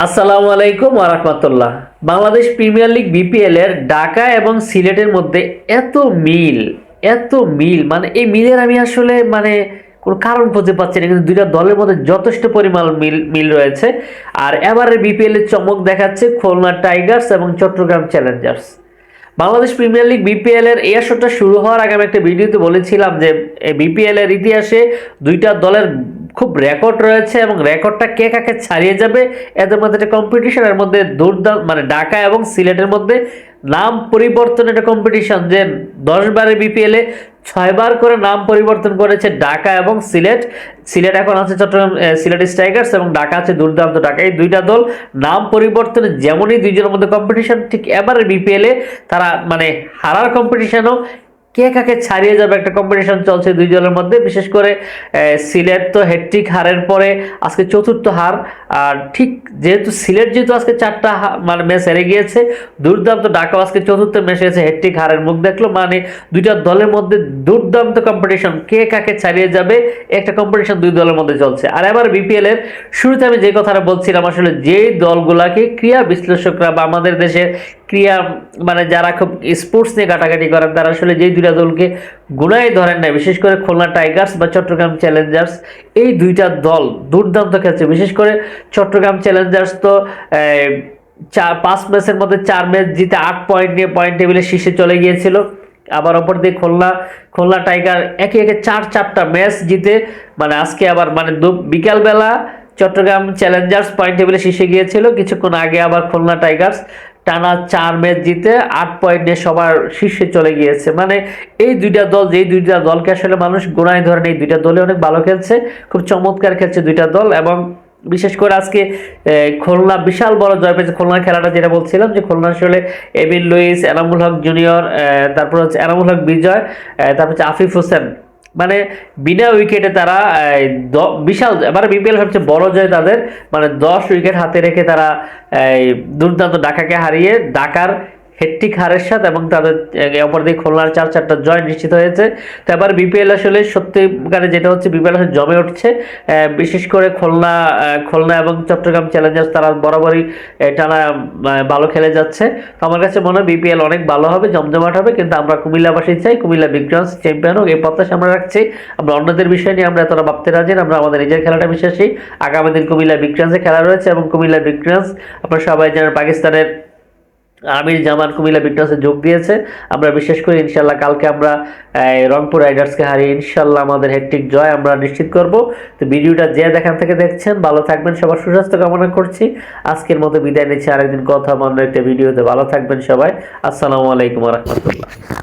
আসসালামু আলাইকুম ওরহমতুল্লাহ বাংলাদেশ প্রিমিয়ার লিগ বিপিএল এর ঢাকা এবং সিলেটের মধ্যে এত মিল এত মিল মানে এই মিলের আমি আসলে মানে কোনো কারণ খুঁজে পাচ্ছি না, কিন্তু দুইটা দলের মধ্যে যথেষ্ট পরিমাণ মিল মিল রয়েছে। আর এবারে বিপিএল এর চমক দেখাচ্ছে খুলনা টাইগার্স এবং Chattogram Challengers. Bangladesh Premier League BPL এর এই আসরটা শুরু হওয়ার আগে আমি একটা ভিডিওতে বলেছিলাম যে বিপিএল এর ইতিহাসে দুইটা দলের খুব রেকর্ড রয়েছে এবং রেকর্ডটা কে কাকে ছাড়িয়ে যাবে, এদের মধ্যে একটা কম্পিটিশন এর মধ্যে দুর্দান্ত মানে ঢাকা এবং সিলেটের মধ্যে নাম পরিবর্তন একটা কম্পিটিশন যে দশ বারে বিপিএলে ছয়বার করে নাম পরিবর্তন করেছে ঢাকা এবং সিলেট। সিলেট এখন আছে চট্টগ্রাম সিলেট স্ট্রাইকার্স এবং ঢাকা আছে দুর্দান্ত ঢাকা। এই দুইটা দল নাম পরিবর্তনে যেমনই দুইজনের মধ্যে কম্পিটিশন ঠিক এবারে বিপিএলে তারা মানে হারার কম্পিটিশনও কে কাকে ছাড়িয়ে যাবে একটা কম্পিটিশন চলছে দুই দলের মধ্যে? বিশেষ করে সিলেট তো হেট্রিক হারের পরে আজকে চতুর্থ হার। আর ঠিক যেহেতু সিলেট যেহেতু আজকে চারটা মানে ম্যাচ হেরে গিয়েছে, দুর্দান্ত ঢাকা আজকে চতুর্থ ম্যাচে এসে হেট্রিক হারের মুখ দেখল। মানে দুইটা দলের মধ্যে দুর্দান্ত কম্পিটিশন কে কাকে ছাড়িয়ে যাবে? একটা কম্পিটিশন দুই দলের মধ্যে চলছে। আর এবার বিপিএল এর শুরুতে আমি যে কথাটা বলছিলাম, আসলে যেই দলগুলাকে ক্রিয়া বিশ্লেষকরা বা আমাদের দেশের ক্রিয়া মানে যারা খুব স্পোর্টস নিয়ে কাটাকাটি করেন, তারা আসলে যেই দুইটা দলকে গুণাই ধরেন না বিশেষ করে খুলনা টাইগার্স বা চট্টগ্রাম চ্যালেঞ্জার্স এই দুইটা দল দুর্দান্ত খেলছে। বিশেষ করে চট্টগ্রাম চ্যালেঞ্জার্স তো চার পাঁচ ম্যাচের মধ্যে চার ম্যাচ জিতে আট পয়েন্ট নিয়ে পয়েন্ট টেবিলে শীর্ষে চলে গিয়েছিল। আবার অপর দিকে খুলনা খুলনা টাইগার একে একে চার চারটা ম্যাচ জিতে মানে আজকে আবার মানে বিকালবেলা চট্টগ্রাম চ্যালেঞ্জার্স পয়েন্ট টেবিলে শীর্ষে গিয়েছিল। কিছুক্ষণ আগে আবার খুলনা টাইগার্স টানা চার ম্যাচ জিতে আট পয়েন্ট নিয়ে সবার শীর্ষে চলে গিয়েছে। মানে এই দুইটা দল, যেই দুইটা দলকে আসলে মানুষ গোড়ায় ধরেন এই দুইটা দলে অনেক ভালো খেলছে, খুব চমৎকার খেলছে দুইটা দল এবং বিশেষ করে আজকে খুলনা, বিশাল বড় জয় পেয়েছে খুলনার খেলাটা, যেটা বলছিলাম যে খুলনা আসলে Evin Lewis, Enamul Haque junior তারপর হচ্ছে এনামুল হক বিজয় তারপর হচ্ছে আফিফ হোসেন মানে বিনা উইকেটে তারা বিশাল মানে বিপিএল সবচেয়ে বড় জয় তাদের মানে দশ উইকেট হাতে রেখে তারা দুর্দান্ত ঢাকাকে হারিয়ে ঢাকার হেট্টিক হারের সাথে এবং তাদের অপরদিকে খুলনার চার চারটা জয় নিশ্চিত হয়েছে। তো এবার বিপিএল আসলে সত্যিকারে যেটা হচ্ছে, বিপিএল আসলে জমে উঠছে। বিশেষ করে খুলনা খুলনা এবং চট্টগ্রাম চ্যালেঞ্জার্স তারা বরাবরই টানা ভালো খেলে যাচ্ছে। তো আমার কাছে মনে হয় বিপিএল অনেক ভালো হবে, জমজমাট হবে, কিন্তু আমরা কুমিল্লাবাসী চাই। কুমিল্লা বিক্রন্স চ্যাম্পিয়ন হোক, এই প্রত্যাশা আমরা রাখছি। আমরা অন্যদের বিষয় নিয়ে আমরা এতটা ভাবতে রাজি আমরা আমাদের নিজের খেলাটা বিশ্বাসী। আগামী দিন কুমিল্লা বিক্রান্সে খেলা রয়েছে এবং কুমিল্লা বিক্রান্স আপনারা সবাই জানেন পাকিস্তানের আমির জামান কুমিল্লা বিক্রান্সে যোগ দিয়েছে। আমরা বিশেষ করে ইনশাল্লাহ কালকে আমরা রংপুর রাইডার্সকে হারিয়ে ইনশাল্লাহ আমাদের হেট্রিক জয় আমরা নিশ্চিত করব। তো ভিডিওটা যে দেখান থেকে দেখছেন, ভালো থাকবেন, সবার সুস্বাস্থ্য কামনা করছি। আজকের মতো বিদায় নিচ্ছি। আরেকদিন কথা মনে একটা ভিডিওতে। ভালো থাকবেন সবাই। আসসালামু আলাইকুম রহমতুল্লাহ।